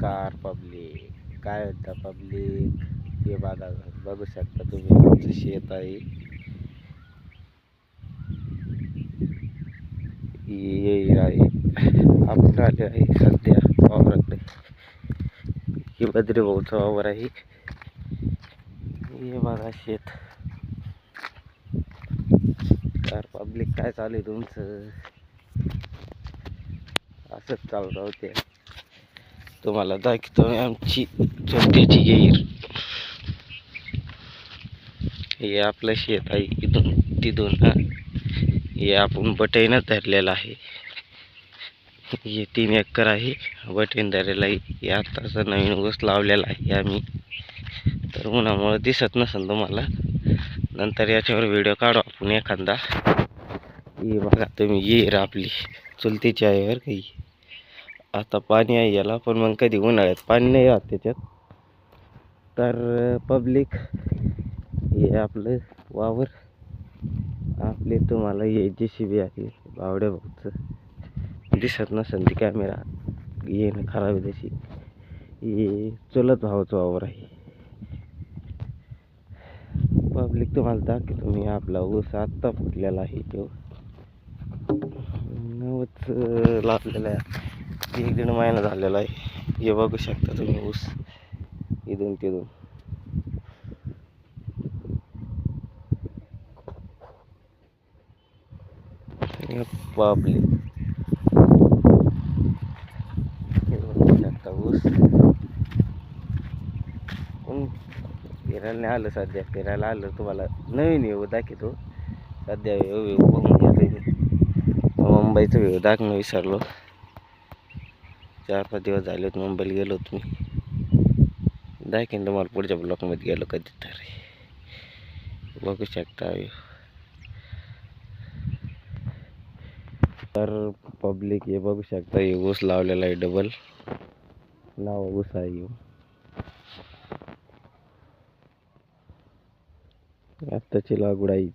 नमस्कार पब्लिक काय होतं पब्लिक? हे बघा बघू शकता तुम्ही आमचं शेत आहे. आहे. आपण आले आहे सध्या वावराकडे. हे बद्री भाऊचा वावर आहे. हे बघा शेत. तर पब्लिक काय चालू आहे तुमचं? असंच चालू राहू ते तुम्हाला दाखवतो आमची चोट्याची येईल हे आपलं शेत आहे इथून तिथून. हे. आपण बटईनं धरलेलं आहे. हे तीन एकर आहे. बटईन धरलेलं आहे. हे आत्ताचा नवीन ऊस लावलेला आहे आम्ही. तर उन्हामुळं दिसत नसेल तुम्हाला. नंतर याच्यावर व्हिडिओ काढू आपण एखादा. हे बघा तुम्ही येईर आपली. चुलतीची आहे बरं काही आता पाणी आहे याला पण मग कधी उन्हाळ्यात पाणी नाही राहत त्याच्यात. तर पब्लिक हे आपलं वावर. आपले तुम्हाला हे जे सी बी आहे बावड्या भाऊचं. दिसत नसेल ती कॅमेरा येणं खराब आहे त्याची हे चुलत भावाचं वावर आहे. पब्लिक तुम्हाला दाखवतो मी आपला ऊस आत्ता फुटलेला आहे तो. नवच लावलेला आहे. एक दीड महिना झालेला आहे. हे बघू शकता तुम्ही ऊस. इथून तिथून बापले बघू शकता ऊस. पण फिरायला नाही आलं सध्या. फिरायला आलं तुम्हाला नवीन येऊ दाखवतो. सध्या येऊ येऊ बघून घेतो मुंबईचं मुंबईचा दाखवणं विसरलो. चार पाच दिवस झाले होते मुंबईला गेलो होतो मी. दाखीन तुम्हाला पुढच्या ब्लॉकमध्ये गेलो कधीतरी बघू शकता तर पब्लिक हे बघू शकता हे ऊस लावलेला आहे डबल लावा ऊस आहे येऊ आत्ताची लागवड आहे